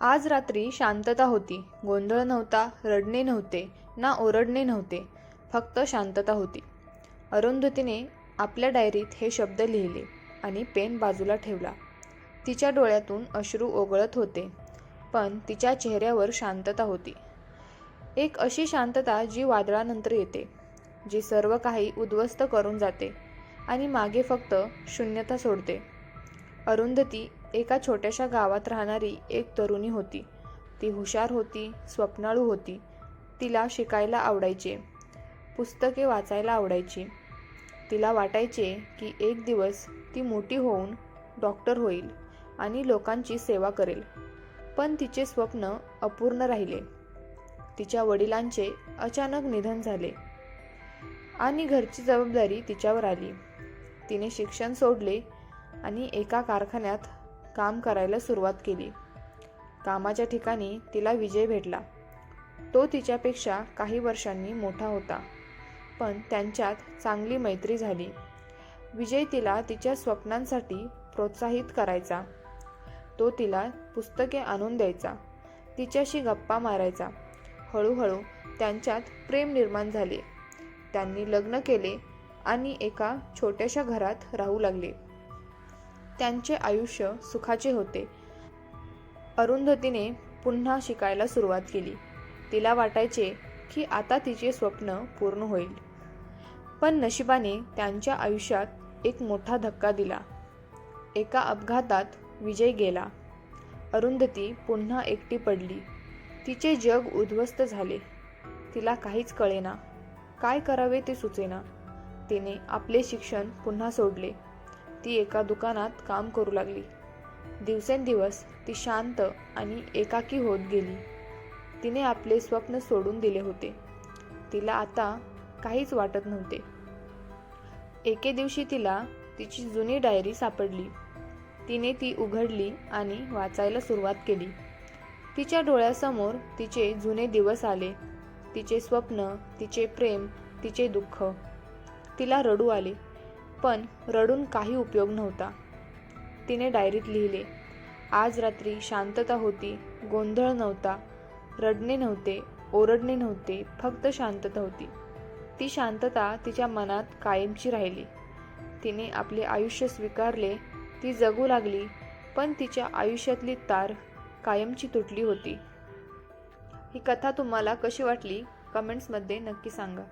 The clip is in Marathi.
आज रात्री शांतता होती. गोंधळ नव्हता रडणे नव्हते ना ओरडणे नव्हते फक्त शांतता होती. अरुंधतीने आपल्या डायरीत हे शब्द लिहिले आणि पेन बाजूला ठेवला. तिच्या डोळ्यातून अश्रू ओघळत होते पण तिच्या चेहऱ्यावर शांतता होती. एक अशी शांतता जी वादळानंतर येते जी सर्व काही उद्ध्वस्त करून जाते आणि मागे फक्त शून्यता सोडते. अरुंधती एका छोट्याशा गावात राहणारी एक तरुणी होती. ती हुशार होती स्वप्नाळू होती. तिला शिकायला आवडायचे. पुस्तके वाचायला आवडायची. तिला वाटायचे की एक दिवस ती मोठी होऊन डॉक्टर होईल आणि लोकांची सेवा करेल. पण तिचे स्वप्न अपूर्ण राहिले. तिच्या वडिलांचे अचानक निधन झाले आणि घरची जबाबदारी तिच्यावर आली. तिने शिक्षण सोडले आणि एका कारखान्यात काम करायला सुरुवात केली. कामाच्या ठिकाणी तिला विजय भेटला. तो तिच्यापेक्षा काही वर्षांनी मोठा होता पण त्यांच्यात चांगली मैत्री झाली. विजय तिला तिच्या स्वप्नांसाठी प्रोत्साहित करायचा. तो तिला पुस्तके आणून द्यायचा तिच्याशी गप्पा मारायचा. हळूहळू त्यांच्यात प्रेम निर्माण झाले. त्यांनी लग्न केले आणि एका छोट्याशा घरात राहू लागले. त्यांचे आयुष्य सुखाचे होते. अरुंधतीने पुन्हा शिकायला सुरुवात केली. तिला वाटायचे की आता तिचे स्वप्न पूर्ण होईल. पण नशिबाने त्यांच्या आयुष्यात एक मोठा धक्का दिला. एका अपघातात विजय गेला. अरुंधती पुन्हा एकटी पडली. तिचे जग उद्ध्वस्त झाले. तिला काहीच कळेना. काय करावे ते सुचेना. तिने आपले शिक्षण पुन्हा सोडले. ती एका दुकानात काम करू लागली. दिवसेंदिवस ती शांत आणि एकाकी होत गेली. तिने आपले स्वप्न सोडून दिले होते. तिला आता काहीच वाटत नव्हते. एके दिवशी तिला तिची जुनी डायरी सापडली. तिने ती उघडली आणि वाचायला सुरुवात केली. तिच्या डोळ्यासमोर तिचे जुने दिवस आले. तिचे स्वप्न तिचे प्रेम तिचे दुःख. तिला रडू आले. पण रडून काही उपयोग नव्हता. तिने डायरीत लिहिले आज रात्री शांतता होती गोंधळ नव्हता रडणे नव्हते ओरडणे नव्हते फक्त शांतता होती. ती शांतता तिच्या मनात कायमची राहिली. तिने आपले आयुष्य स्वीकारले ती जगू लागली पण तिच्या आयुष्यातली तार कायमची तुटली होती. ही कथा तुम्हाला कशी वाटली? कमेंट्समध्ये नक्की सांगा.